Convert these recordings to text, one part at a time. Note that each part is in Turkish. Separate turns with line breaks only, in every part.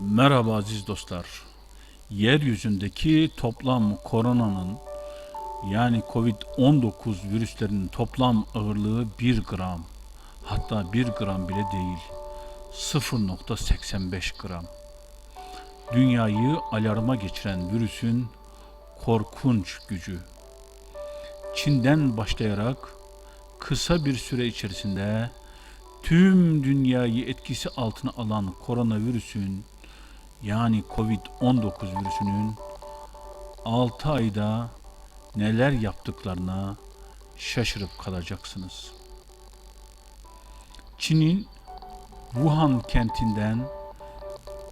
Merhaba aziz dostlar. Yeryüzündeki toplam koronanın yani Covid-19 virüslerinin toplam ağırlığı 1 gram. Hatta 1 gram bile değil. 0.85 gram. Dünyayı alarma geçiren virüsün korkunç gücü. Çin'den başlayarak kısa bir süre içerisinde tüm dünyayı etkisi altına alan koronavirüsün yani Covid-19 virüsünün 6 ayda neler yaptıklarına şaşırıp kalacaksınız. Çin'in Wuhan kentinden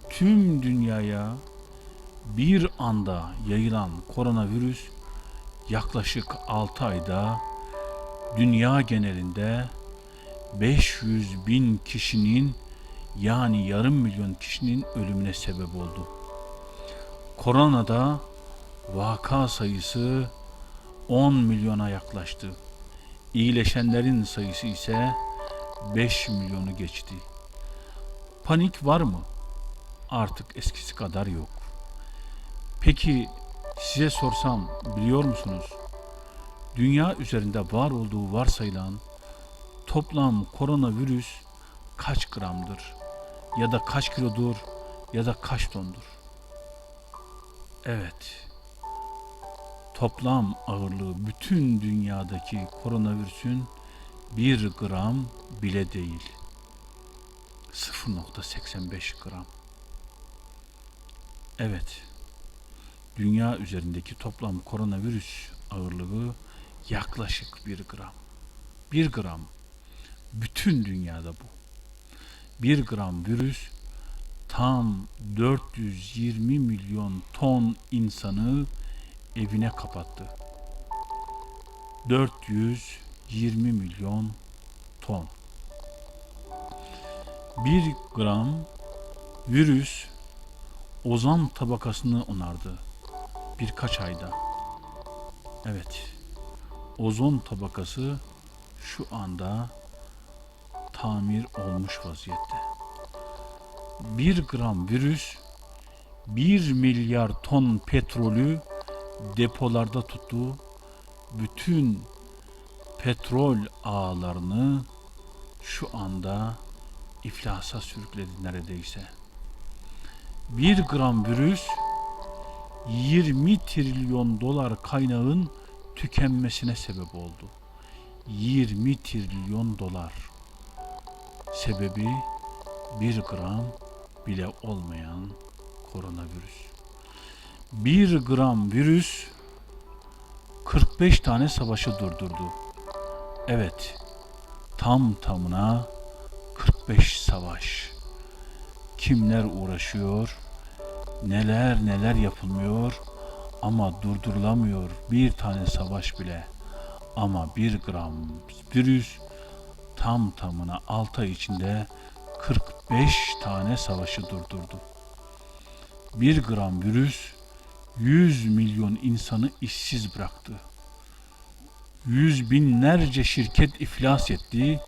tüm dünyaya bir anda yayılan koronavirüs yaklaşık 6 ayda dünya genelinde 500 bin kişinin yani yarım milyon kişinin ölümüne sebep oldu. Koronada vaka sayısı 10 milyona yaklaştı. İyileşenlerin sayısı ise 5 milyonu geçti. Panik var mı? Artık eskisi kadar yok. Peki size sorsam biliyor musunuz? Dünya üzerinde var olduğu varsayılan toplam koronavirüs kaç gramdır? Ya da kaç kilodur? Ya da kaç tondur? Evet. Toplam ağırlığı bütün dünyadaki koronavirüsün bir gram bile değil. 0.85 gram. Evet. Dünya üzerindeki toplam koronavirüs ağırlığı yaklaşık bir gram. Bir gram. Bütün dünyada bu. Bir gram virüs tam 420 milyon ton insanı evine kapattı. 420 milyon ton. Bir gram virüs ozan tabakasını onardı birkaç ayda. Evet, ozon tabakası şu anda tamir olmuş vaziyette. Bir gram virüs 1 milyar ton petrolü depolarda tuttu. Bütün petrol ağlarını şu anda iflasa sürükledi neredeyse. Bir gram virüs 20 trilyon dolar kaynağın tükenmesine sebep oldu. 20 trilyon dolar. Sebebi bir gram bile olmayan koronavirüs. Bir gram virüs 45 tane savaşı durdurdu. Evet, tam tamına 45 savaş. Kimler uğraşıyor? Neler neler yapılmıyor ama durdurulamıyor bir tane savaş bile. Ama bir gram virüs tam tamına 6 ay içinde 45 tane savaşı durdurdu. Bir gram virüs 100 milyon insanı işsiz bıraktı. Yüz binlerce şirket iflas etti.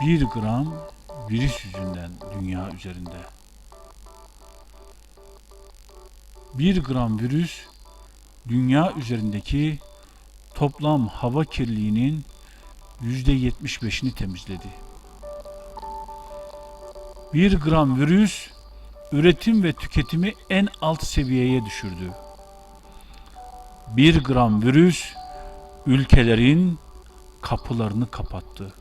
Bir gram virüs yüzünden dünya üzerinde. Bir gram virüs dünya üzerindeki toplam hava kirliliğinin yüzde yetmiş beşini temizledi. Bir gram virüs üretim ve tüketimi en alt seviyeye düşürdü. Bir gram virüs ülkelerin kapılarını kapattı.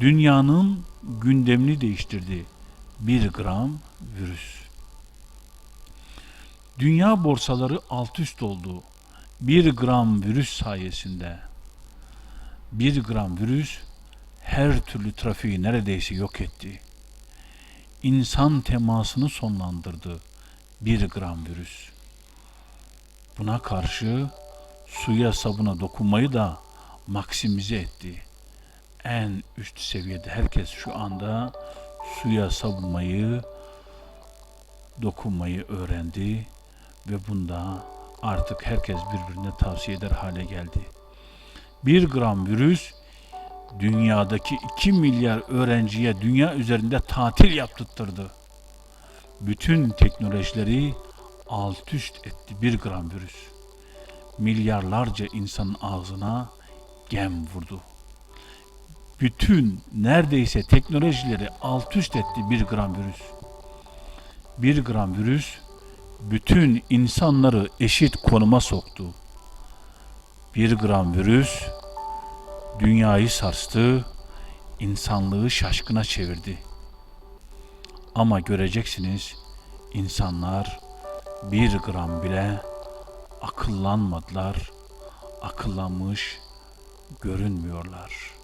Dünyanın gündemini değiştirdi. Bir gram virüs. Dünya borsaları alt üst oldu. Bir gram virüs sayesinde. Bir gram virüs her türlü trafiği neredeyse yok etti. İnsan temasını sonlandırdı bir gram virüs. Buna karşı suya sabuna dokunmayı da maksimize etti. En üst seviyede herkes şu anda suya sabunmayı, dokunmayı öğrendi ve bunda artık herkes birbirine tavsiye eder hale geldi. Bir gram virüs dünyadaki 2 milyar öğrenciye dünya üzerinde tatil yaptırttırdı. bütün teknolojileri alt üst etti bir gram virüs. Milyarlarca insanın ağzına gem vurdu. Bütün neredeyse teknolojileri alt üst etti bir gram virüs. Bir gram virüs bütün insanları eşit konuma soktu. Bir gram virüs dünyayı sarstı, insanlığı şaşkına çevirdi. Ama göreceksiniz insanlar bir gram bile akıllanmadılar, akıllanmış görünmüyorlar.''